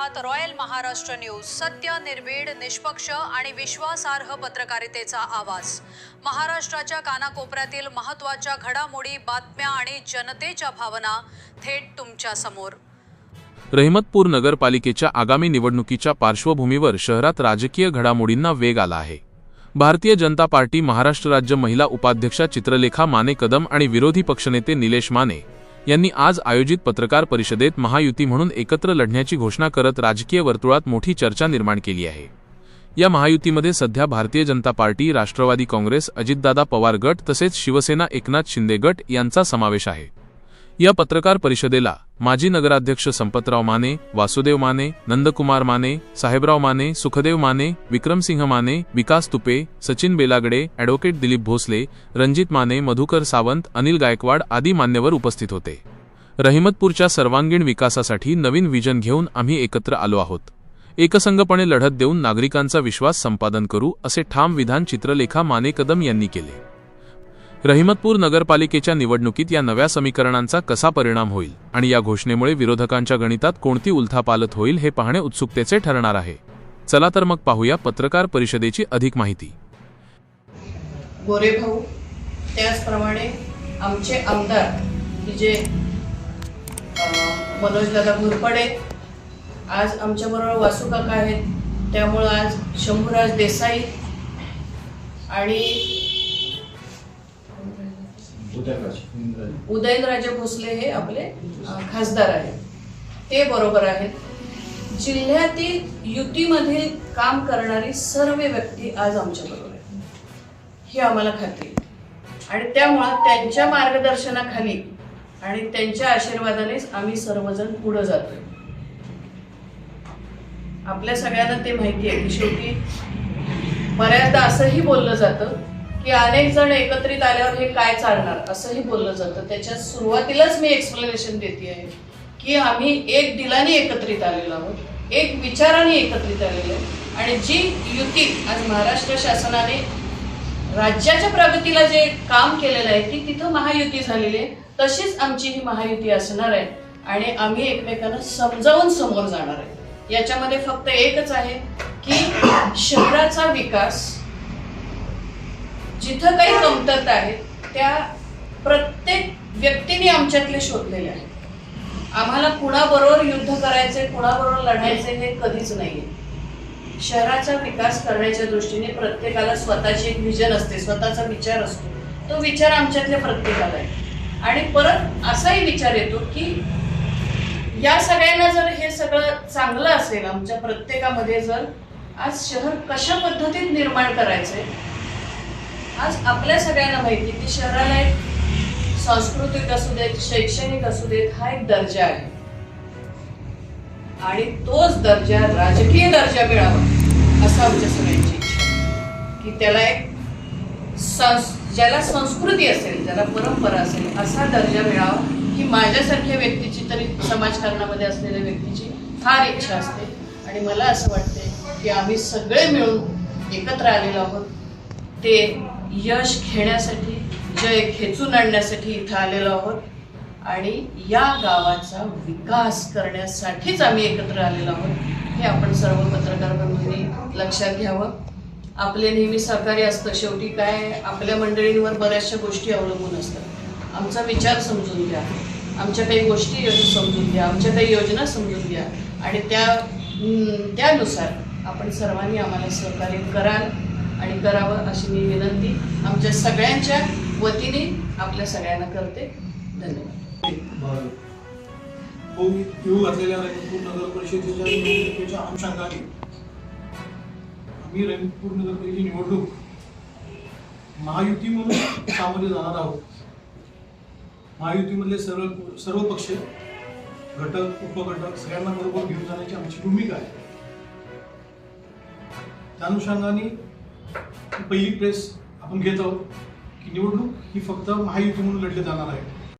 आहात royal Maharashtra news. सत्य निर्भीड निष्पक्ष आणि विश्वासार्ह पत्रकारितेचा आवाज. महाराष्ट्राच्या कानाकोपऱ्यातील महत्त्वाच्या घडामोडी बातम्या आणि जनतेच्या भावना थेट तुमच्यासमोर. रहिमतपूर नगरपालिकेच्या आगामी निवडणुकीच्या पार्श्वभूमीवर शहरात राजकीय घडामोडींना वेग आला आहे. भारतीय जनता पार्टी महाराष्ट्र राज्य महिला उपाध्यक्षा चित्रलेखा माने कदम आणि विरोधी पक्षनेते निलेश माने यांनी आज आयोजित पत्रकार परिषदेत महायुती म्हणून एकत्र लढण्याची घोषणा करत राजकीय वर्तुळात मोठी चर्चा निर्माण केली आहे. या महायुतीमध्ये सध्या भारतीय जनता पार्टी राष्ट्रवादी काँग्रेस अजितदादा पवार गट तसेच शिवसेना एकनाथ शिंदे गट यांचा समावेश आहे. या पत्रकार परिषदेला माजी नगराध्यक्ष संपतराव माने वासुदेव माने नंदकुमार माने साहेबराव माने सुखदेव माने विक्रमसिंह माने विकास तुपे सचिन बेलागडे ॲडव्होकेट दिलीप भोसले रणजित माने मधुकर सावंत अनिल गायकवाड आदी मान्यवर उपस्थित होते. रहिमतपूरच्या सर्वांगीण विकासासाठी नवीन विजन घेऊन आम्ही एकत्र आलो आहोत. एकसंघपणे लढत देऊन नागरिकांचा विश्वास संपादन करू असे ठाम विधान चित्रलेखा माने कदम यांनी केले. रहिमतपूर नगरपालिकेच्या निवडणुकीत या नव्या समीकरणांचा कसा परिणाम होईल आणि या घोषणेमुळे विरोधकांच्या गणितात कोणती उलथापालत होईल हे पाहणे उत्सुकतेचे ठरणार आहे. चला तर मग पाहूया पत्रकार परिषदेची अधिक माहिती. गोरे भाऊ त्याचप्रमाणे आमचे आमदार की जे अं, मनोजदादा घोरपडे आज आमच्याबरोबर वासुकाका आहेत त्यामुळं आज शंभूराज देसाई आणि उदयनराजे भोसले हे आपले खासदार आहेत. ते बरोबर आहेत. जिल्ह्यातील युतीमध्ये काम करणारी सर्व व्यक्ती आज आमच्याबरोबर आहे ही आम्हाला खात्री आहे. आणि त्यामुळं त्यांच्या मार्गदर्शनाखाली आणि त्यांच्या आशीर्वादानेच आम्ही सर्वजण पुढे जातोय. आपल्या सगळ्यांना ते माहिती आहे की शेवटी बऱ्याचदा असंही बोललं जातं की अनेक जण एकत्रित आल्यावर हे काय चालणार? असंही बोललं जातं. त्याच्या सुरुवातीलाच मी एक्सप्लेनेशन देते आहे की आम्ही एक दिलाने एकत्रित आलेलो आहोत एक विचाराने एकत्रित आलेलो आहे आणि जी युती आज महाराष्ट्र शासनाने राज्याच्या प्रगतीला जे काम केलेलं आहे ती तिथं महायुती झालेली आहे. तशीच आमची ही महायुती असणार आहे. आणि आम्ही एकमेकांना समजावून समोर जाणार आहे. याच्यामध्ये फक्त एकच आहे की शहराचा विकास जिथं काही कमतरता आहेत त्या प्रत्येक व्यक्तीने आमच्यातले शोधलेले आहेत. आम्हाला कुणाबरोबर युद्ध करायचे कुणाबरोबर लढायचे हे कधीच नाहीये. शहराचा विकास करण्याच्या दृष्टीने प्रत्येकाला स्वतःची एक विजन असते स्वतःचा विचार असतो. तो विचार आमच्यातल्या प्रत्येकाला आहे. आणि परत असाही विचार येतो की या सगळ्यांना जर हे सगळं चांगलं असेल आमच्या प्रत्येकामध्ये जर आज शहर कशा पद्धतीत निर्माण करायचंय आज आपल्या सगळ्यांना माहिती की शहराला एक सांस्कृतिक असू देत शैक्षणिक असू देत हा एक दर्जा आहे. आणि तोच दर्जा राजकीय दर्जा मिळावा असं आमच्या सगळ्यांची इच्छा आहे. की त्याला एक संस ज्याला संस्कृती असेल ज्याला परंपरा असेल असा दर्जा मिळावा. ही माझ्यासारख्या व्यक्तीची तरी समाजकारणामध्ये असलेल्या व्यक्तीची फार इच्छा असते. आणि मला असं वाटते की आम्ही सगळे मिळून एकत्र आलेलो आहोत. ते यश घेण्यासाठी जय खेचून आणण्यासाठी इथं आलेलो आहोत. आणि या गावाचा विकास करण्यासाठीच आम्ही एकत्र आलेलो आहोत. हे आपण सर्व पत्रकार बंधूंनी लक्षात घ्यावं. आपले नेहमी सहकार्य असतं. शेवटी काय? आपल्या मंडळींवर बऱ्याचशा गोष्टी अवलंबून असतात. आमचा विचार समजून घ्या. आमच्या काही गोष्टी समजून घ्या. आमच्या काही योजना समजून घ्या. आणि त्या त्यानुसार आपण सर्वांनी आम्हाला सहकार्य कराल. आणि करावं अशी मी विनंती आमच्या सगळ्यांच्या वतीने आपल्या सगळ्यांना करते. धन्यवाद. येऊ घातलेल्या रंगपूर नगर परिषदेच्या निवडणुकीच्या अनुषंगाने आम्ही रंगपूर नगर परिषदेची निवडणूक महायुती म्हणून सामोरे जाणार आहोत. महायुतीमधले सर्व सर्व पक्ष घटक उपघटक सगळ्यांना बरोबर घेऊन जाण्याची आमची भूमिका आहे. त्या अनुषंगाने पहिली प्रेस आपण घेत आहोत की निवडणूक ही फक्त महायुती म्हणून लढली जाणार आहे.